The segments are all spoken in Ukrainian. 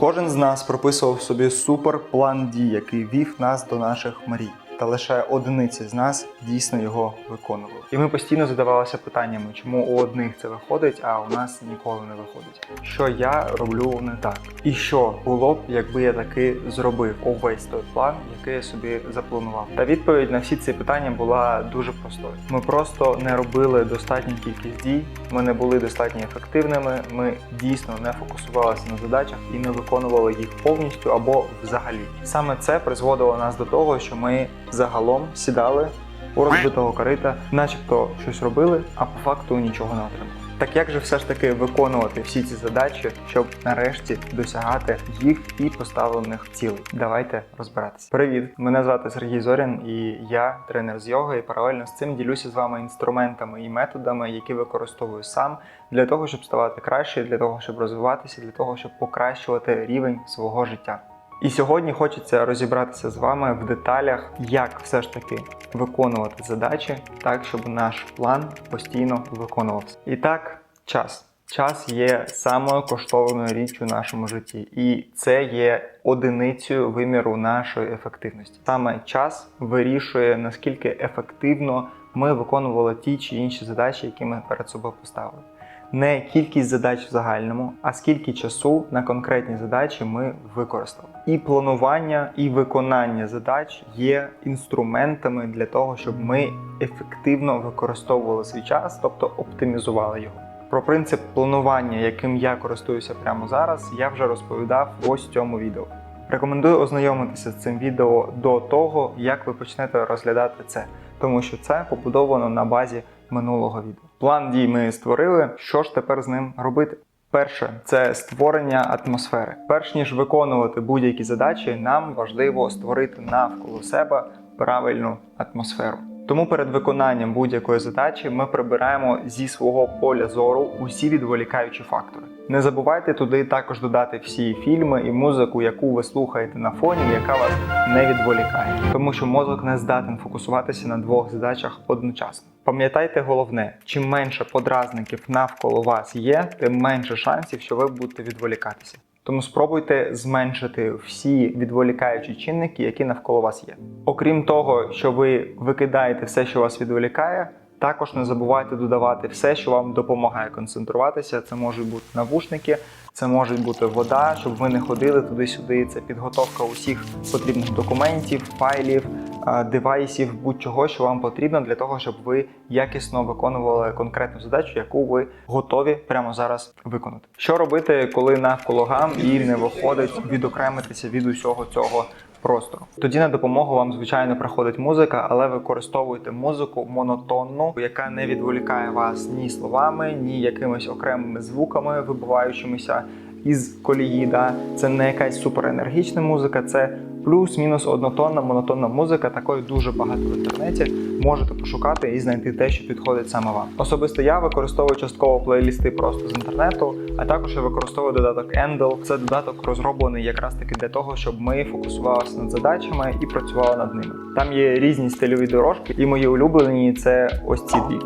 Кожен з нас прописував собі суперплан дій, який вів нас до наших мрій. Та лише одиниці з нас дійсно його виконували. І ми постійно задавалися питаннями, чому у одних це виходить, а у нас ніколи не виходить. Що я роблю не так? І що було б, якби я таки зробив увесь той план, який я собі запланував? Та відповідь на всі ці питання була дуже простою. Ми просто не робили достатню кількість дій, ми не були достатньо ефективними. Ми дійсно не фокусувалися на задачах і не виконували їх повністю або взагалі. Саме це призводило нас до того, що ми загалом сідали у розбитого корита, начебто щось робили, а по факту нічого не отримали. Так як же все ж таки виконувати всі ці задачі, щоб нарешті досягати їх і поставлених цілей? Давайте розбиратися. Привіт! Мене звати Сергій Зорін, і я тренер з йоги. І паралельно з цим ділюся з вами інструментами і методами, які використовую сам для того, щоб ставати краще, для того, щоб розвиватися, для того, щоб покращувати рівень свого життя. І сьогодні хочеться розібратися з вами в деталях, як все ж таки виконувати задачі так, щоб наш план постійно виконувався. І так, час. Час є самою коштовною річчю в нашому житті, і це є одиницею виміру нашої ефективності. Саме час вирішує наскільки ефективно ми виконували ті чи інші задачі, які ми перед собою поставили не кількість задач в загальному, а скільки часу на конкретні задачі ми використали. І планування, і виконання задач є інструментами для того, щоб ми ефективно використовували свій час, тобто оптимізували його. Про принцип планування, яким я користуюся прямо зараз, я вже розповідав ось в цьому відео. Рекомендую ознайомитися з цим відео до того, як ви почнете розглядати це, тому що це побудовано на базі минулого відео. План дій ми створили. Що ж тепер з ним робити? Перше це створення атмосфери. Перш ніж виконувати будь-які задачі, нам важливо створити навколо себе правильну атмосферу. Тому перед виконанням будь-якої задачі ми прибираємо зі свого поля зору усі відволікаючі фактори. Не забувайте туди також додати всі фільми і музику, яку ви слухаєте на фоні, яка вас не відволікає, тому що мозок не здатен фокусуватися на двох задачах одночасно. Пам'ятайте головне: чим менше подразників навколо вас є, тим менше шансів, що ви будете відволікатися. Тому спробуйте зменшити всі відволікаючі чинники, які навколо вас є. Окрім того, що ви викидаєте все, що вас відволікає. Також не забувайте додавати все, що вам допомагає концентруватися. Це можуть бути навушники, це може бути вода, щоб ви не ходили туди-сюди. Це підготовка усіх потрібних документів, файлів, девайсів, будь-чого, що вам потрібно для того, щоб ви якісно виконували конкретну задачу, яку ви готові прямо зараз виконати. Що робити, коли навколо гам і не виходить відокремитися від усього цього? Простору. Тоді на допомогу вам, звичайно, приходить музика, але використовуйте музику монотонну, яка не відволікає вас ні словами, ні якимись окремими звуками, вибиваючимися із колії. Да? Це не якась суперенергічна музика, це плюс-мінус однотонна монотонна музика. Такої дуже багато в інтернеті. Можете пошукати і знайти те, що підходить саме вам. Особисто я використовую частково плейлісти просто з інтернету, а також я використовую додаток Endel. Це додаток розроблений якраз таки для того, щоб ми фокусувалися над задачами і працювали над ними. Там є різні стильові дорожки, і мої улюблені це ось ці дві.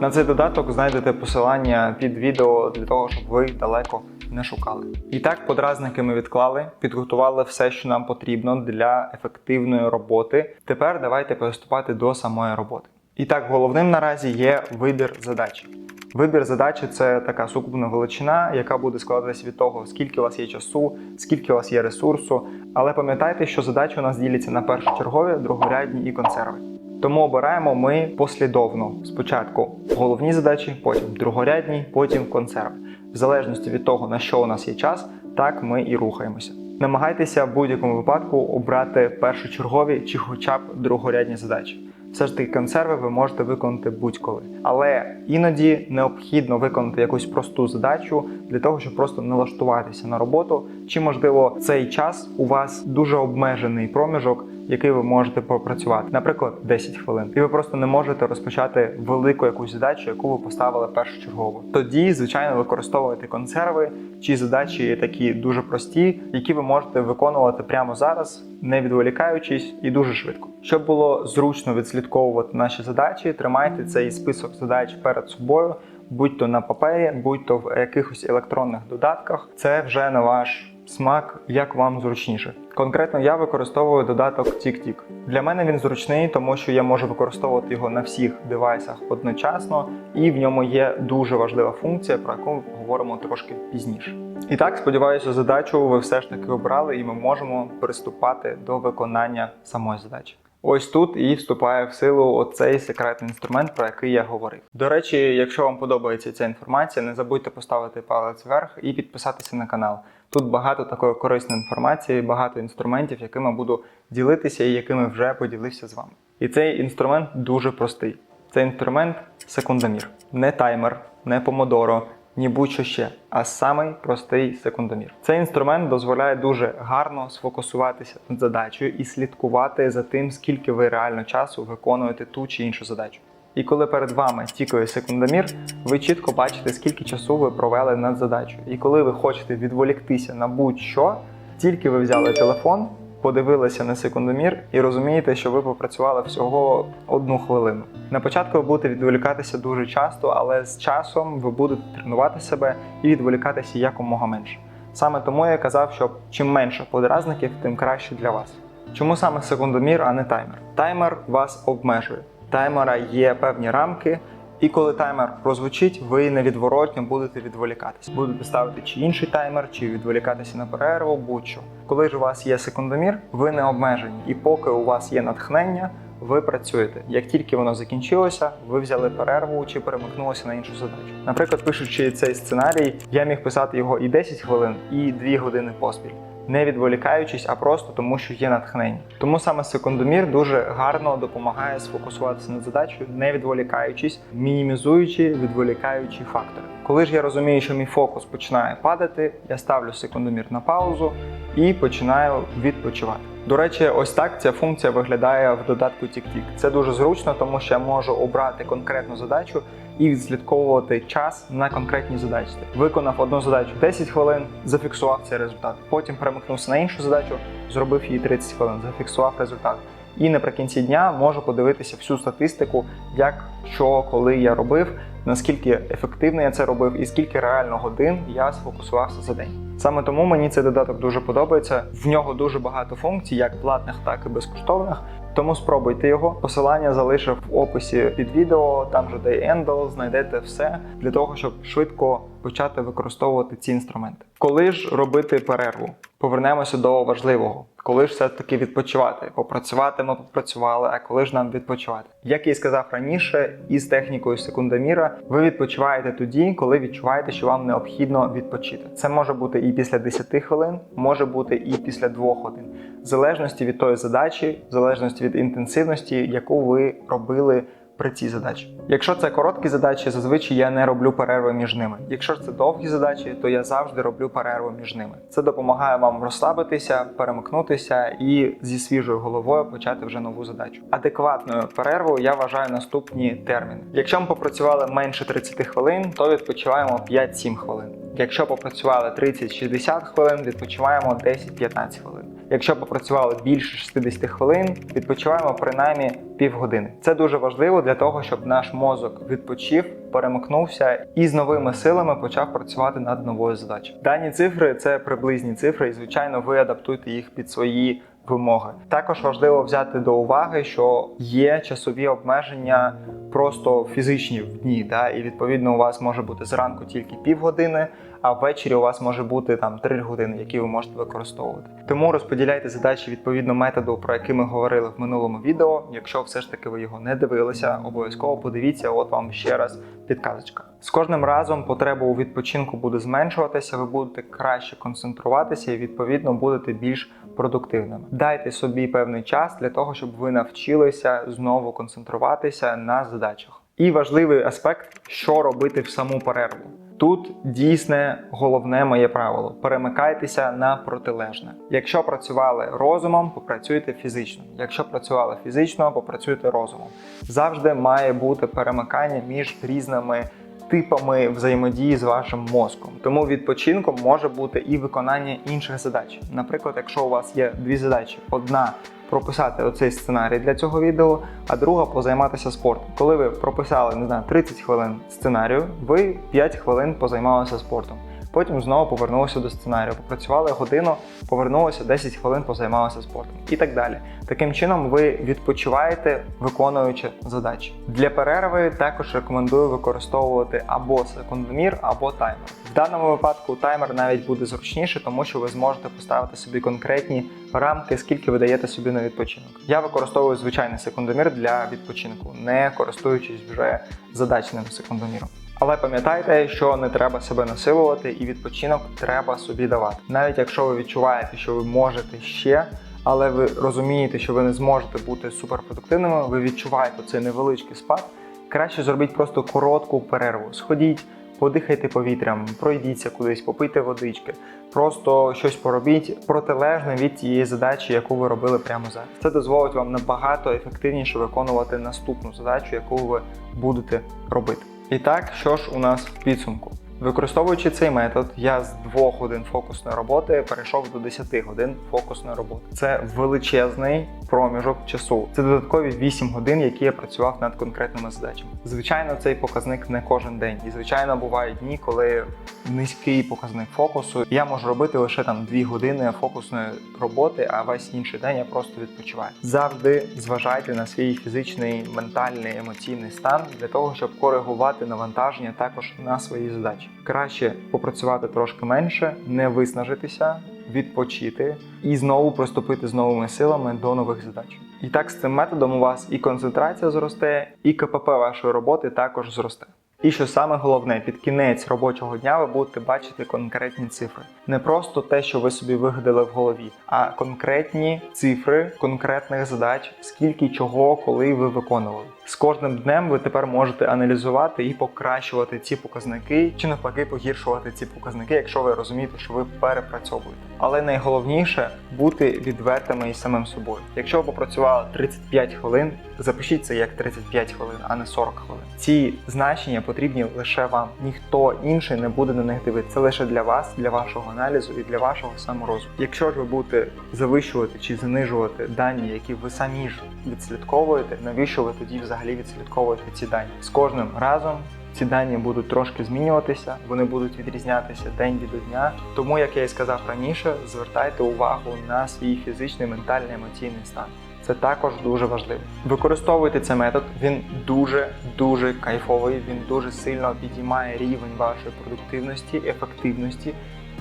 На цей додаток знайдете посилання під відео для того, щоб ви далеко не шукали. І так, подразники ми відклали, підготували все, що нам потрібно для ефективної роботи. Тепер давайте приступати до самої роботи. І так, головним наразі є вибір задачі. Вибір задачі це така сукупна величина, яка буде складатися від того, скільки у вас є часу, скільки у вас є ресурсу. Але пам'ятайте, що задачі у нас діляться на першочергові, другорядні і консерви. Тому обираємо ми послідовно спочатку головні задачі, потім другорядні, потім консерви. В залежності від того, на що у нас є час, так ми і рухаємося. Намагайтеся в будь-якому випадку обрати першочергові чи хоча б другорядні задачі. Все ж таки консерви ви можете виконати будь-коли. Але іноді необхідно виконати якусь просту задачу для того, щоб просто налаштуватися на роботу. Чи можливо цей час у вас дуже обмежений проміжок, який ви можете попрацювати, наприклад, 10 хвилин, і ви просто не можете розпочати велику якусь задачу, яку ви поставили першочергово. Тоді, звичайно, використовуйте консерви чи задачі такі дуже прості, які ви можете виконувати прямо зараз, не відволікаючись і дуже швидко. Щоб було зручно відслідковувати наші задачі, тримайте цей список задач перед собою. Будь то на папері, будь то в якихось електронних додатках, це вже на ваш смак, як вам зручніше. Конкретно я використовую додаток TickTick. Для мене він зручний, тому що я можу використовувати його на всіх девайсах одночасно, і в ньому є дуже важлива функція, про яку говоримо трошки пізніше. І так, сподіваюся, задачу ви все ж таки обрали, і ми можемо приступати до виконання самої задачі. Ось тут і вступає в силу оцей секретний інструмент, про який я говорив. До речі, якщо вам подобається ця інформація, не забудьте поставити палець вверх і підписатися на канал. Тут багато такої корисної інформації, багато інструментів, якими буду ділитися і якими вже поділився з вами. І цей інструмент дуже простий. Цей інструмент секундомір, не таймер, не помодоро, ні будь-що ще, а самий простий секундомір. Цей інструмент дозволяє дуже гарно сфокусуватися над задачею і слідкувати за тим, скільки ви реально часу виконуєте ту чи іншу задачу. І коли перед вами тікає секундомір, ви чітко бачите, скільки часу ви провели над задачею. І коли ви хочете відволіктися на будь-що, тільки ви взяли телефон, подивилися на секундомір і розумієте, що ви попрацювали всього одну хвилину. На початку ви будете відволікатися дуже часто, але з часом ви будете тренувати себе і відволікатися якомога менше. Саме тому я казав, що чим менше подразників, тим краще для вас. Чому саме секундомір, а не таймер? Таймер вас обмежує. Таймера є певні рамки, і коли таймер прозвучить, ви невідворотно будете відволікатися. Будете ставити чи інший таймер, чи відволікатися на перерву, будь-що. Коли ж у вас є секундомір, ви не обмежені, і поки у вас є натхнення, ви працюєте. Як тільки воно закінчилося, ви взяли перерву чи перемикнулися на іншу задачу. Наприклад, пишучи цей сценарій, я міг писати його і 10 хвилин, і 2 години поспіль. Не відволікаючись, а просто тому, що є натхнення. Тому саме секундомір дуже гарно допомагає сфокусуватися над задачею, не відволікаючись, мінімізуючи відволікаючі фактори. Коли ж я розумію, що мій фокус починає падати, я ставлю секундомір на паузу і починаю відпочивати. До речі, ось так ця функція виглядає в додатку TickTick. Це дуже зручно, тому що я можу обрати конкретну задачу і відслідковувати час на конкретній задачі. Виконав одну задачу 10 хвилин, зафіксував цей результат. Потім перемикнувся на іншу задачу, зробив її 30 хвилин, зафіксував результат. І наприкінці дня можу подивитися всю статистику, як що, коли я робив, наскільки ефективно я це робив, і скільки реально годин я сфокусувався за день. Саме тому мені цей додаток дуже подобається. В нього дуже багато функцій, як платних, так і безкоштовних. Тому спробуйте його. Посилання залишив в описі під відео. Там же де Ендл, знайдете все для того, щоб швидко почати використовувати ці інструменти. Коли ж робити перерву? Повернемося до важливого. Коли ж все-таки відпочивати? Попрацювати ми попрацювали, а коли ж нам відпочивати? Як я і сказав раніше, із технікою секундоміра ви відпочиваєте тоді, коли відчуваєте, що вам необхідно відпочити. Це може бути і після 10 хвилин, може бути і після 2 годин, в залежності від тої задачі, в залежності від інтенсивності, яку ви робили при цій задачі. Якщо це короткі задачі, зазвичай я не роблю перерви між ними. Якщо це довгі задачі, то я завжди роблю перерву між ними. Це допомагає вам розслабитися, перемикнутися і зі свіжою головою почати вже нову задачу. Адекватною перервою я вважаю наступні терміни. Якщо ми попрацювали менше 30 хвилин, то відпочиваємо 5-7 хвилин. Якщо попрацювали 30-60 хвилин, відпочиваємо 10-15 хвилин. Якщо попрацювали більше 60 хвилин, відпочиваємо принаймні півгодини. Це дуже важливо для того, щоб наш мозок відпочив, перемикнувся і з новими силами почав працювати над новою задачею. Дані цифри це приблизні цифри, і звичайно, ви адаптуєте їх під свої вимоги. Також важливо взяти до уваги, що є часові обмеження просто фізичні в дні, да, і відповідно у вас може бути зранку тільки півгодини, а ввечері у вас може бути там 3 години, які ви можете використовувати. Тому розподіляйте задачі відповідно методу, про який ми говорили в минулому відео. Якщо все ж таки ви його не дивилися, обов'язково подивіться, от вам ще раз підказочка. З кожним разом потреба у відпочинку буде зменшуватися, ви будете краще концентруватися і відповідно будете більш продуктивними. Дайте собі певний час для того, щоб ви навчилися знову концентруватися на задачах. І важливий аспект, що робити в саму перерву. Тут дійсне головне моє правило: перемикайтеся на протилежне. Якщо працювали розумом, попрацюйте фізично. Якщо працювали фізично, попрацюйте розумом. Завжди має бути перемикання між різними типами взаємодії з вашим мозком. Тому відпочинком може бути і виконання інших задач. Наприклад, якщо у вас є дві задачі: одна прописати оцей сценарій для цього відео, а друга позайматися спортом. Коли ви прописали не знаю 30 хвилин сценарію, ви 5 хвилин позаймалися спортом. Потім знову повернулися до сценарію. Попрацювали годину, повернулися 10 хвилин, позаймалися спортом і так далі. Таким чином, ви відпочиваєте, виконуючи задачі. Для перерви також рекомендую використовувати або секундомір, або таймер. В даному випадку таймер навіть буде зручніше, тому що ви зможете поставити собі конкретні рамки, скільки ви даєте собі на відпочинок. Я використовую звичайний секундомір для відпочинку, не користуючись вже задачним секундоміром. Але пам'ятайте, що не треба себе насилувати, і відпочинок треба собі давати. Навіть якщо ви відчуваєте, що ви можете ще, але ви розумієте, що ви не зможете бути суперпродуктивними, ви відчуваєте цей невеличкий спад. Краще зробіть просто коротку перерву. Сходіть, подихайте повітрям, пройдіться кудись, попийте водички, просто щось поробіть протилежне від тієї задачі, яку ви робили прямо зараз. Це дозволить вам набагато ефективніше виконувати наступну задачу, яку ви будете робити. І так, що ж у нас в підсумку? Використовуючи цей метод, я з 2 годин фокусної роботи перейшов до 10 годин фокусної роботи. Це величезний проміжок часу. Це додаткові 8 годин, які я працював над конкретними задачами. Звичайно, цей показник не кожен день, і звичайно бувають дні, коли низький показник фокусу. Я можу робити лише там 2 години фокусної роботи, а весь інший день я просто відпочиваю. Завжди зважайте на свій фізичний, ментальний, емоційний стан для того, щоб коригувати навантаження також на свої задачі. Краще попрацювати трошки менше, не виснажитися, відпочити і знову приступити з новими силами до нових задач. І так з цим методом у вас і концентрація зросте, і КПП вашої роботи також зросте. І що саме головне, під кінець робочого дня ви будете бачити конкретні цифри. Не просто те, що ви собі вигадали в голові, а конкретні цифри конкретних задач, скільки чого, коли ви виконували. З кожним днем ви тепер можете аналізувати і покращувати ці показники, чи навпаки погіршувати ці показники, якщо ви розумієте, що ви перепрацьовуєте. Але найголовніше бути відвертими із самим собою. Якщо ви попрацювали 35 хвилин, запишіть це як 35 хвилин, а не 40 хвилин. Ці значення потрібні лише вам. Ніхто інший не буде на них дивитися. Це лише для вас, для вашого аналізу і для вашого саморозвитку. Якщо ж ви будете завищувати чи занижувати дані, які ви самі ж відслідковуєте, навіщо ви тоді взагалі відслідковуєте ці дані? З кожним разом ці дані будуть трошки змінюватися, вони будуть відрізнятися день від дня. Тому, як я і сказав раніше, звертайте увагу на свій фізичний, ментальний, емоційний стан. Це також дуже важливо. Використовуйте цей метод, він дуже дуже кайфовий, він дуже сильно підіймає рівень вашої продуктивності, ефективності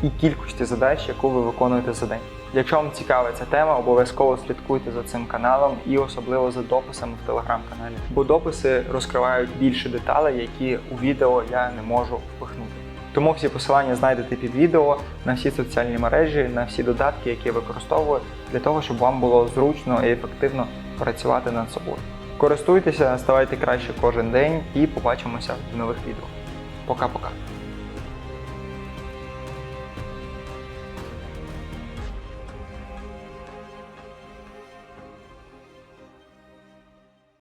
і кількості задач, яку ви виконуєте за день. Якщо вам цікава ця тема, обов'язково слідкуйте за цим каналом і особливо за дописами в телеграм-каналі, бо дописи розкривають більше деталей, які у відео я не можу впихнути. Тому всі посилання знайдете під відео на всі соціальні мережі, на всі додатки, які я використовую, для того, щоб вам було зручно і ефективно працювати над собою. Користуйтеся, ставайте краще кожен день і побачимося в нових відео. Пока-пока.